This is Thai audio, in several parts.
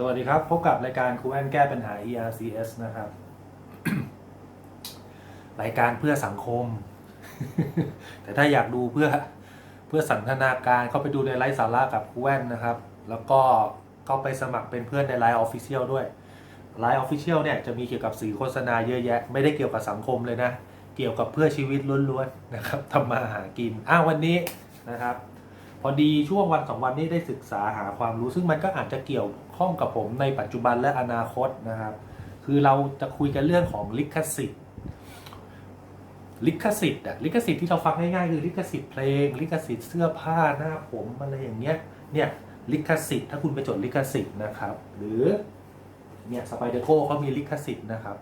สวัสดีครับ พบกับรายการครูแอนแก้ปัญหา ERCS นะครับ รายการเพื่อสังคม แต่ถ้าอยากดูเพื่อเพื่อสันทนาการเข้าไปดูในไลฟ์สาระกับครูแอนนะครับ แล้วก็เข้าไปสมัครเป็นเพื่อนในไลฟ์ออฟฟิเชียลด้วยไลฟ์ออฟฟิเชียลเนี่ยจะมีเกี่ยวกับสื่อโฆษณาเยอะแยะ ไม่ได้เกี่ยวกับสังคมเลยนะ เกี่ยวกับเพื่อชีวิตล้วนๆนะครับทำมาหากินอ้าววันนี้นะครับ พอดีช่วงวันสองวันนี้ได้ศึกษาหาความรู้ ซึ่งมันก็อาจจะเกี่ยวข้องกับผมในปัจจุบันและอนาคตนะครับ คือเราจะคุยกันเรื่องของลิขสิทธิ์ลิขสิทธิ์อะลิขสิทธิ์ที่เราฟังง่ายๆคือลิขสิทธิ์เพลง ลิขสิทธิ์เสื้อผ้าหน้าผมอะไรอย่างเงี้ยเนี่ยลิขสิทธิ์ถ้าคุณไปจดลิขสิทธิ์นะครับ หรือเนี่ยสไปเดอร์โกเขามีลิขสิทธิ์นะครับ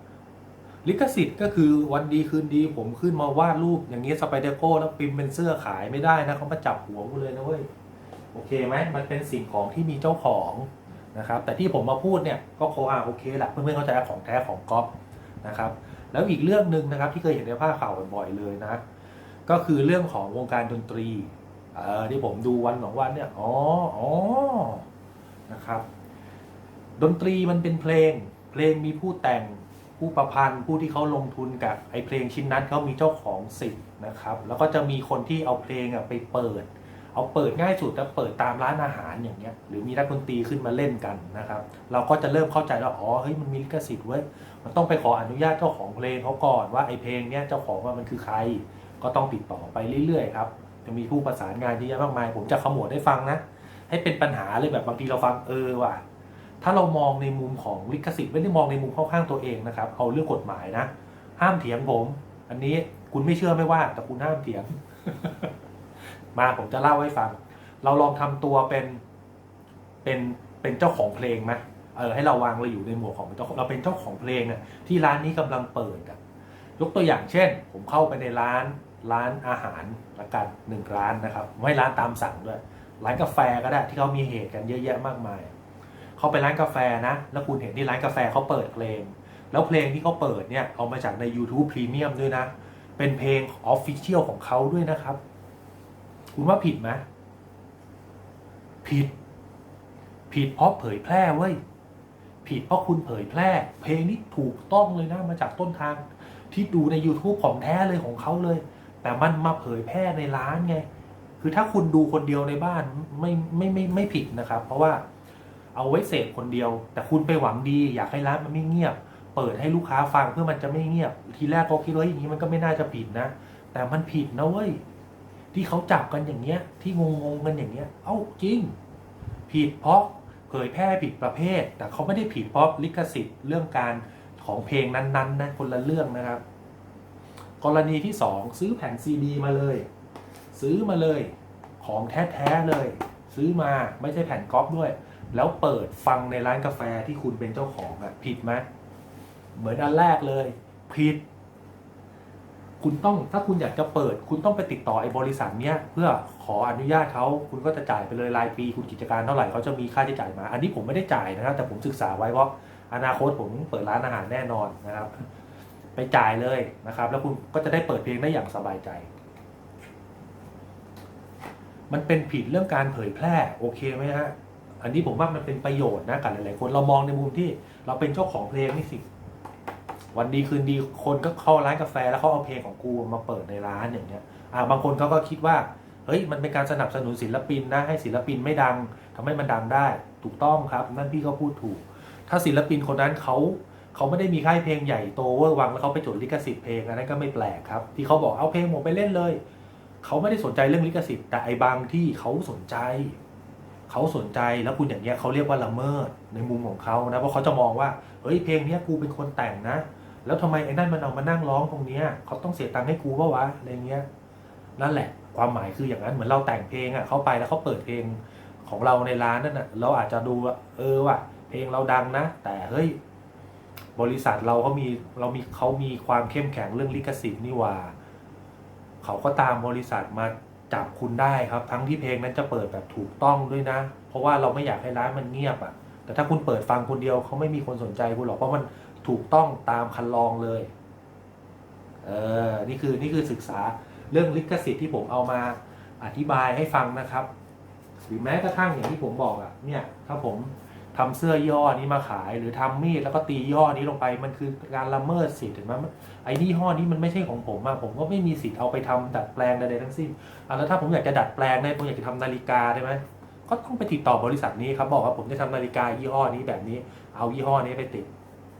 ลิขสิทธิ์ก็คือวันดีคืนดีผมขึ้นมาวาดรูปอย่างนี้สไปเดอร์โก้แล้วพิมพ์เป็นเสื้อขายไม่ได้นะเขามาจับหัวกูเลยนะเว้ยโอเคไหมมันเป็นสิ่งของที่มีเจ้าของนะครับแต่ที่ผมมาพูดเนี่ยก็โคอาโอเคแหละเพื่อนๆเข้าใจของแท้ของก๊อฟนะครับแล้วอีกเรื่องหนึ่งนะครับที่เคยเห็นในภาพข่าวบ่อยๆเลยนะก็คือเรื่องของวงการดนตรีเออที่ผมดูวันสองวันเนี่ยอ๋ออ๋อนะครับดนตรีมันเป็นเพลง เพลงมีผู้แต่ง ผู้ประพันธ์ผู้ที่เขาลงทุนกับไอ้เพลงชิ้นนั้นเขามีเจ้าของสิทธิ์นะครับ แล้วก็จะมีคนที่เอาเพลงอะไปเปิด เอาเปิดง่ายสุดแล้วเปิดตามร้านอาหารอย่างเงี้ยหรือมีนักดนตรีขึ้นมาเล่นกันนะครับ เราก็จะเริ่มเข้าใจแล้วอ๋อเฮ้ยมันมีลิขสิทธิ์เว้ยมันต้องไปขออนุญาตเจ้าของเพลงเขาก่อนว่าไอ้เพลงเนี้ยเจ้าของว่ามันคือใคร ก็ต้องติดต่อไปเรื่อยๆครับจะมีผู้ประสานงานเยอะแยะมากมาย ผมจะขโมวดให้ฟังนะ ให้เป็นปัญหาเลยแบบบางทีเราฟังเออว่ะ ถ้าเรามองในมุมของลิขสิทธิ์ไม่ได้มองในมุมเข้าข้างตัวเองนะครับเอาเรื่องกฎหมายนะ ห้ามเถียงผม อันนี้คุณไม่เชื่อไม่ว่า แต่คุณห้ามเถียง มาผมจะเล่าให้ฟัง เราลองทำตัวเป็นเป็นเป็นเจ้าของเพลงไหมเออให้เราวางเราอยู่ในหมวดของเจ้าของเราเป็นเจ้าของเพลงอะที่ร้านนี้กำลังเปิดอะยกตัวอย่างเช่น ผมเข้าไปในร้านร้านอาหารละกันหนึ่งร้านนะครับ ไม่ร้านตามสั่งด้วย ร้านกาแฟก็ได้ที่เขามีเหตุกันเยอะแยะมากมาย เขาไปร้านกาแฟนะ แล้วคุณเห็นที่ร้านกาแฟเขาเปิดเพลง แล้วเพลงที่เขาเปิดเนี่ยเอามาจากใน YouTube Premium ด้วยนะ เป็นเพลงออฟฟิเชียลของเขาด้วยนะครับ คุณว่าผิดไหมผิด ผิดเพราะเผยแพร่เว้ยผิดเพราะคุณเผยแพร่ เพลงนี้ถูกต้องเลยนะมาจากต้นทางที่ดูใน YouTube ของแท้เลยของเขาเลย แต่มันมาเผยแพร่ในร้านไง คือถ้าคุณดูคนเดียวในบ้านไม่ไม่ไม่ไม่ผิดนะครับ เพราะว่า เอาไว้เสพคนเดียว แต่คุณไปหวังดี อยากให้ร้านมันไม่เงียบ เปิดให้ลูกค้าฟังเพื่อมันจะไม่เงียบ ทีแรกก็คิดว่าอย่างนี้มันก็ไม่น่าจะผิดนะ แต่มันผิดนะเว้ยที่เขาจับกันอย่างเงี้ย ที่งงงกันอย่างเงี้ย เอ้าจริง ผิดเพราะเผยแพร่ผิดประเภท แต่เขาไม่ได้ผิดเพราะลิขสิทธิ์เรื่องการของเพลงนั้นๆนนะคนละเรื่องนะครับ กรณีที่สองซื้อแผ่นซีดีมาเลย ซื้อมาเลย ของแท้ๆเลย ซื้อมาไม่ใช่แผ่นก๊อปด้วย แล้วเปิดฟังในร้านกาแฟที่คุณเป็นเจ้าของอะผิดไหมเหมือนอันแรกเลย ผิด คุณต้องถ้าคุณอยากจะเปิด คุณต้องไปติดต่อไอ้บริษัทเนี้ยเพื่อขออนุญาตเขาคุณก็จะจ่ายไปเลยรายปี คุณกิจการเท่าไหร่เขาจะมีค่าใช้จ่ายมา อันนี้ผมไม่ได้จ่ายนะครับแต่ผมศึกษาไว้เพราะอนาคตผมเปิดร้านอาหารแน่นอนนะครับ ไปจ่ายเลยนะครับ แล้วคุณก็จะได้เปิดเพลงได้อย่างสบายใจมันเป็นผิดเรื่องการเผยแพร่โอเคไหมฮะ อันนี้ผมว่ามันเป็นประโยชน์นะกับหลายๆคนเรามองในมุมที่เราเป็นเจ้าของเพลงนี่สิ วันดีคืนดีคนก็เข้าร้านกาแฟแล้วเขาเอาเพลงของกูมาเปิดในร้านอย่างเงี้ยอ่าบางคนเขาก็คิดว่าเฮ้ยมันเป็นการสนับสนุนศิลปินนะให้ศิลปินไม่ดังทำให้มันดังได้ ถูกต้องครับ นั่นพี่ก็พูดถูก ถ้าศิลปินคนนั้นเขาเขาไม่ได้มีค่ายเพลงใหญ่โตเวอร์วังแล้วเขาไปจดลิขสิทธิ์เพลงอันนั้นก็ไม่แปลกครับ ที่เขาบอกเอาเพลงผมไปเล่นเลยเขาไม่ได้สนใจเรื่องลิขสิทธิ์แต่ไอ้บางที่เขาสนใจ เขาสนใจแล้วคุณอย่างเงี้ยเขาเรียกว่าละเมิดในมุมของเขานะเพราะเขาจะมองว่าเฮ้ยเพลงเนี้ยกูเป็นคนแต่งนะ แล้วทำไมไอ้นั่นมันเอามานั่งร้องตรงเนี้ยเขาต้องเสียตังค์ให้กูปะวะอะไรเงี้ยนั่นแหละ ความหมายคืออย่างนั้นเหมือนเราแต่งเพลงอะเขาไปแล้วเขาเปิดเพลงของเราในร้านนั่นน่ะเราอาจจะดูว่าเออว่ะเพลงเราดังนะ แต่เฮ้ยบริษัทเราเขามีเรามีเขามีความเข้มแข็งเรื่องลิขสิทธิ์นี่ว่า เขาก็ตามบริษัทมา จับคุณได้ครับ ทั้งที่เพลงนั้นจะเปิดแบบถูกต้องด้วยนะ เพราะว่าเราไม่อยากให้ร้านมันเงียบอะ แต่ถ้าคุณเปิดฟังคนเดียวเขาไม่มีคนสนใจคุณหรอกเพราะมันถูกต้องตามคันลองเลย เออ นี่คือนี่คือศึกษาเรื่องลิขสิทธิ์ที่ผมเอามาอธิบายให้ฟังนะครับ หรือแม้กระทั่งอย่างที่ผมบอกอะ เนี่ย ถ้าผม ทำเสื้อยี่ห้อนี้มาขาย หรือทำมีดแล้วก็ตีย่ห้อนี้ลงไปมันคือการละเมิดสิทธิ์เห็นไหมไอ้ยี่ห้อนี้มันไม่ใช่ของผมอะผมก็ไม่มีสิทธิ์เอาไปทำดัดแปลงใดๆทั้งสิ้นอะแล้วถ้าผมอยากจะดัดแปลงได้ผมอยากจะทำนาฬิกาได้ไหมก็ต้องไปติดต่อบริษัทนี้ครับบอกว่าผมจะทำนาฬิกายี่ห้อนี้แบบนี้ เอายี่ห้อนี้ไปติด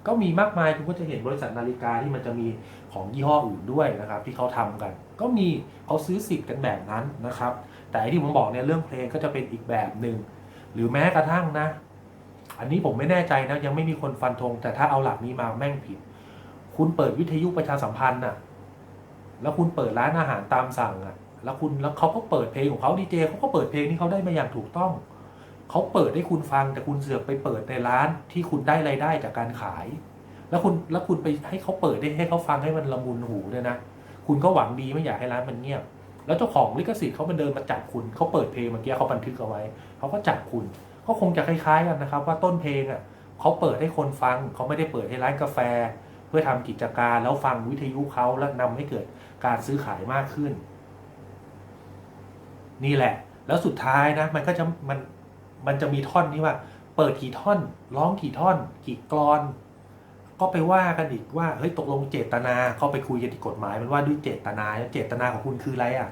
ก็มีมากมายคุณก็จะเห็นบริษัทนาฬิกาที่มันจะมีของยี่ห้ออื่นด้วยนะครับ ที่เขาทำกัน ก็มีเขาซื้อสิทธิ์กันแบบนั้นนะครับ แต่ที่ผมบอกเนี่ยเรื่องเพลงก็จะเป็นอีกแบบหนึ่งหรือแม้กระทั่งนะ อันนี้ผมไม่แน่ใจนะยังไม่มีคนฟันธง แต่ถ้าเอาหลักนี้มาแม่งผิด คุณเปิดวิทยุประชาสัมพันธ์น่ะ แล้วคุณเปิดร้านอาหารตามสั่งอะ แล้วคุณแล้วเขาก็เปิดเพลงของเขาดีเจเขาก็เปิดเพลงที่เขาได้มาอย่างถูกต้องเขาเปิดให้คุณฟังแต่คุณเสือกไปเปิดในร้านที่คุณได้รายได้จากการขาย แล้วคุณแล้วคุณไปให้เขาเปิดได้ให้เขาฟังให้มันละมุนหูด้วยนะคุณก็หวังดีไม่อยากให้ร้านมันเงียบ แล้วเจ้าของลิขสิทธิ์เขามาเดินมาจับคุณเขาเปิดเพลงเมื่อกี้เขาบันทึกเอาไว้เขาก็จับคุณ ก็คงจะคล้ายๆกันนะครับ ว่าต้นเพลงอะเขาเปิดให้คนฟังเขาไม่ได้เปิดให้ร้านกาแฟ เพื่อทำกิจการแล้วฟังวิทยุเขาแล้วนำให้เกิดการซื้อขายมากขึ้น นี่แหละ แล้วสุดท้ายนะมันก็จะมันมันจะมีท่อนนี้ว่า เปิดกี่ท่อน ร้องกี่ท่อน กี่กรอน ก็ไปว่ากันอีกว่าเฮ้ยตกลงเจตนาเขาไปคุยกันที่กฎหมาย มันว่าด้วยเจตนาเจตนาของคุณคืออะไรอะ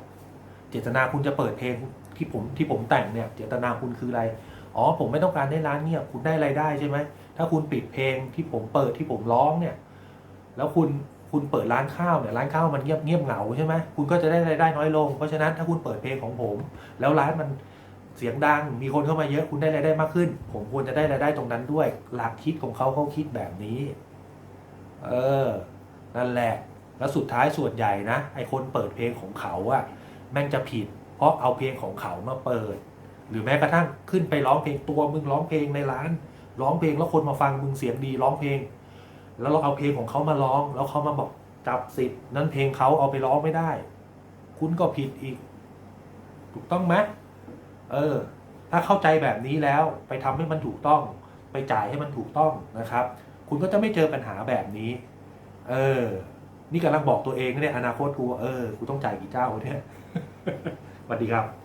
เจตนาคุณจะเปิดเพลงที่ผมที่ผมแต่งเนี่ย เจตนาคุณคืออะไร อ๋อผมไม่ต้องการได้ร้านเงียบคุณได้รายได้ใช่ไหมถ้าคุณปิดเพลงที่ผมเปิดที่ผมร้องเนี่ย แล้วคุณคุณเปิดร้านข้าวเนี่ยร้านข้าวมันเงียบเงียบเหงาใช่ไหมคุณก็จะได้รายได้น้อยลง เพราะฉะนั้นถ้าคุณเปิดเพลงของผม แล้วร้านมันเสียงดังมีคนเข้ามาเยอะคุณได้รายได้มากขึ้น ผมควรจะได้รายได้ตรงนั้นด้วย หลักคิดของเขาเขาคิดแบบนี้ เออ นั่นแหละ แล้วสุดท้ายส่วนใหญ่นะไอคนเปิดเพลงของเขาอะแม่งจะผิด เพราะเอาเพลงของเขามาเปิด หรือแม้กระทั่งขึ้นไปร้องเพลงตัวมึงร้องเพลงในร้าน ร้องเพลงแล้วคนมาฟังมึงเสียงดีร้องเพลง แล้วเราเอาเพลงของเขามาร้อง แล้วเขามาบอกจับสิทธิ์นั้นเพลงเขาเอาไปร้องไม่ได้ คุณก็ผิดอีก ถูกต้องไหมเออ ถ้าเข้าใจแบบนี้แล้วไปทำให้มันถูกต้อง ไปจ่ายให้มันถูกต้องนะครับ คุณก็จะไม่เจอปัญหาแบบนี้ เออ นี่กำลังบอกตัวเองเนี่ยอนาคตกูเออกูต้องจ่ายกี่เจ้าเนี่ยสวัสดีครับ